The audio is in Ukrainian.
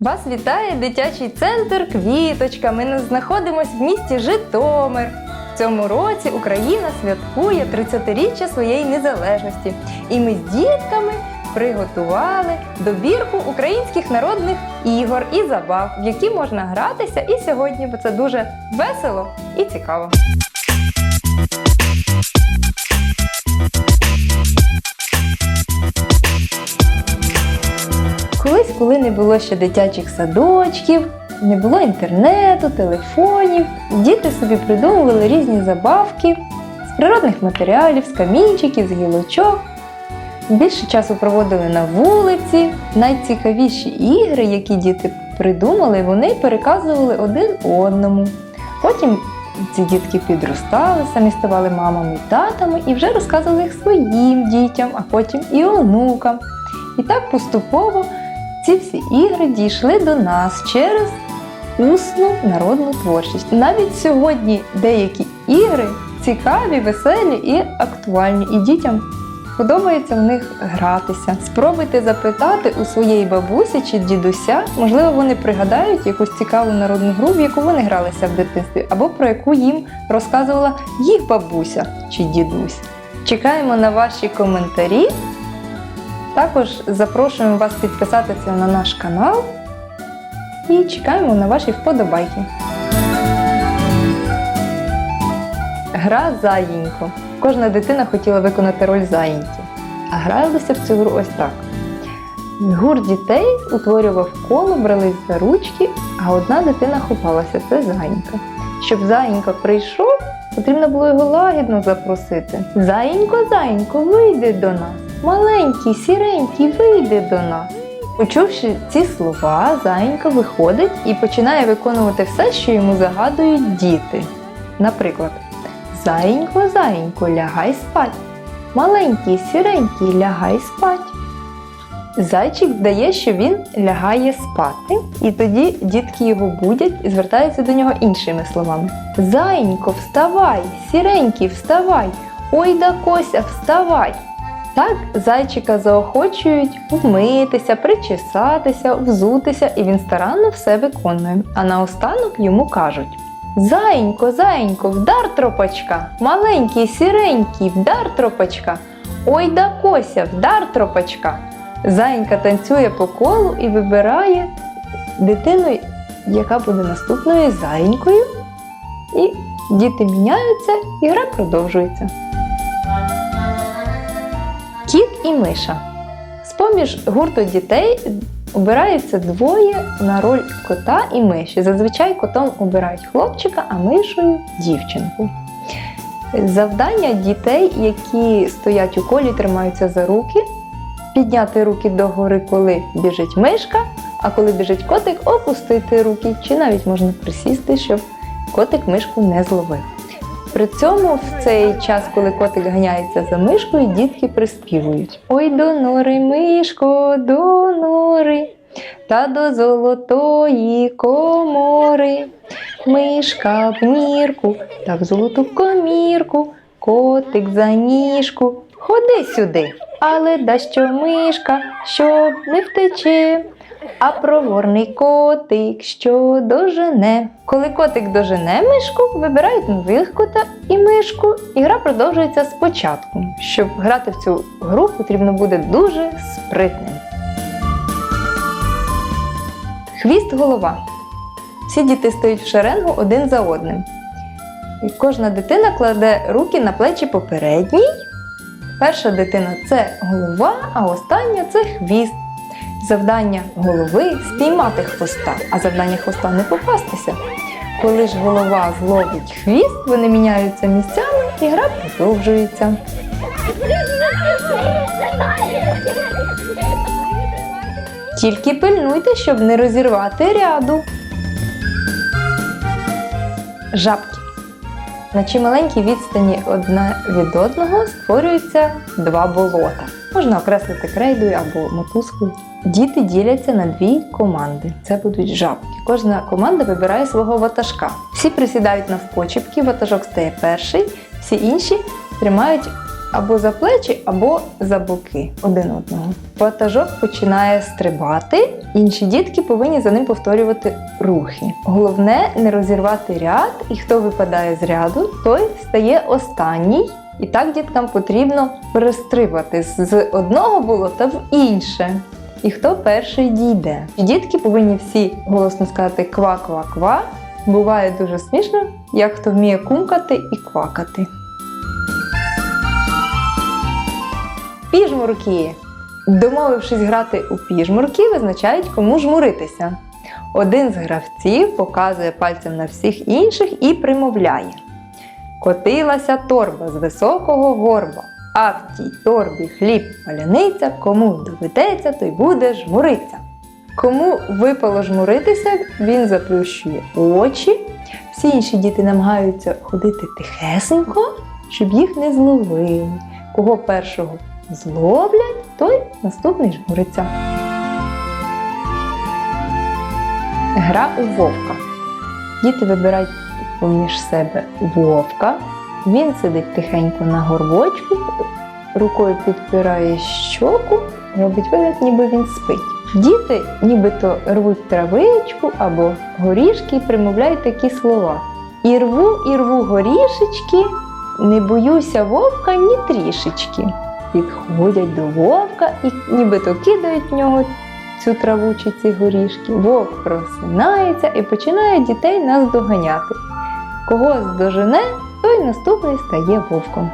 Вас вітає дитячий центр Квіточка. Ми нас знаходимося в місті Житомир. В цьому році Україна святкує 30-річчя своєї незалежності. І ми з дітками приготували добірку українських народних ігор і забав, в які можна гратися і сьогодні, бо це дуже весело і цікаво. Колись, коли не було ще дитячих садочків, не було інтернету, телефонів, діти собі придумували різні забавки з природних матеріалів, з камінчиків, з гілочок. Більше часу проводили на вулиці. Найцікавіші ігри, які діти придумали, вони переказували один одному. Потім ці дітки підростали, самі ставали мамами і татами і вже розказували їх своїм дітям, а потім і онукам. І так поступово ці всі ігри дійшли до нас через усну народну творчість. Навіть сьогодні деякі ігри цікаві, веселі і актуальні, і дітям подобається в них гратися. Спробуйте запитати у своєї бабусі чи дідуся, можливо, вони пригадають якусь цікаву народну гру, в яку вони гралися в дитинстві, або про яку їм розказувала їх бабуся чи дідусь. Чекаємо на ваші коментарі. Також запрошуємо вас підписатися на наш канал і чекаємо на ваші вподобайки. Гра Заїнько. Кожна дитина хотіла виконати роль заїньки. А гралися в цю гру ось так. Гур дітей утворював коло, брались за ручки, а одна дитина ховалася це заїнька. Щоб заїнька прийшов, потрібно було його лагідно запросити. Заїнько, заїнько, вийди до нас. Маленький, сіренький, вийди до нас. Почувши ці слова, заїнька виходить і починає виконувати все, що йому загадують діти. Наприклад, Заїнько, заїнько, лягай спать. Маленький, сіренький, лягай спать. Зайчик вдає, що він лягає спати, і тоді дітки його будять і звертаються до нього іншими словами. Заїнько, вставай, сіренький, вставай, ой да кося, вставай. Так зайчика заохочують вмитися, причесатися, взутися, і він старанно все виконує. А наостанок йому кажуть: Заїнько, заїнько, вдар тропочка, маленький, сіренький, вдар тропочка. Ой да кося, вдар тропочка. Заїнька танцює по колу і вибирає дитину, яка буде наступною заїнькою. І діти міняються, і гра продовжується. Кіт і миша. З-поміж гурту дітей обираються двоє на роль кота і миші. Зазвичай котом обирають хлопчика, а мишою дівчинку. Завдання дітей, які стоять у колі, тримаються за руки, підняти руки догори, коли біжить мишка, а коли біжить котик, опустити руки, чи навіть можна присісти, щоб котик мишку не зловив. При цьому в цей час, коли котик ганяється за мишкою, дітки приспівують: Ой до нори, мишко, до та до золотої комори. Мишка в нірку, та в золоту комірку, котик за ніжку. Ходи сюди, але дащо мишка, щоб не втече. А проворний котик, що дожене. Коли котик дожене мишку, вибирають нових кота і мишку, і гра продовжується спочатку. Щоб грати в цю гру, потрібно буде дуже спритним. Хвіст голова. Всі діти стоять в шеренгу один за одним. І кожна дитина кладе руки на плечі попередній. Перша дитина це голова, а остання це хвіст. Завдання голови спіймати хвоста, а завдання хвоста не попастися. Коли ж голова зловить хвіст, вони міняються місцями і гра продовжується. Тільки пильнуйте, щоб не розірвати ряду. Жабки. На чималенькій відстані одне від одного створюються два болота. Можна окреслити крейдою або мотузкою. Діти діляться на дві команди. Це будуть жабки. Кожна команда вибирає свого ватажка. Всі присідають навпочіпки, ватажок стає перший, всі інші тримають або за плечі, або за боки один одного. Ватажок починає стрибати Інші дітки повинні за ним повторювати рухи. Головне не розірвати ряд, і хто випадає з ряду, той стає останній. І так діткам потрібно перестрибати з одного болота в інше. І хто перший дійде. Дітки повинні всі голосно сказати ква-ква-ква. Буває дуже смішно, як хто вміє кумкати і квакати. Піжмурки. Домовившись грати у піжмурки, визначають, кому жмуритися. Один з гравців показує пальцем на всіх інших і примовляє. Котилася торба з високого горба, а в тій торбі хліб паляниця, кому доведеться, той буде жмуриться. Кому випало жмуритися, він заплющує очі. Всі інші діти намагаються ходити тихесенько, щоб їх не зловили. Кого першого зловлять, той наступний жмуриться. Гра у вовка. Діти вибирають поміж себе вовка. Він сидить тихенько на горбочку, рукою підпирає щоку, робить вигляд, ніби він спить. Діти нібито рвуть травичку або горішки і примовляють такі слова. І рву, і рву горішечки, не боюся вовка ні трішечки підходять до вовка і нібито кидають в нього цю траву чи ці горішки. Вовк просинається і починає дітей нас доганяти. Кого здожене, той наступний стає вовком.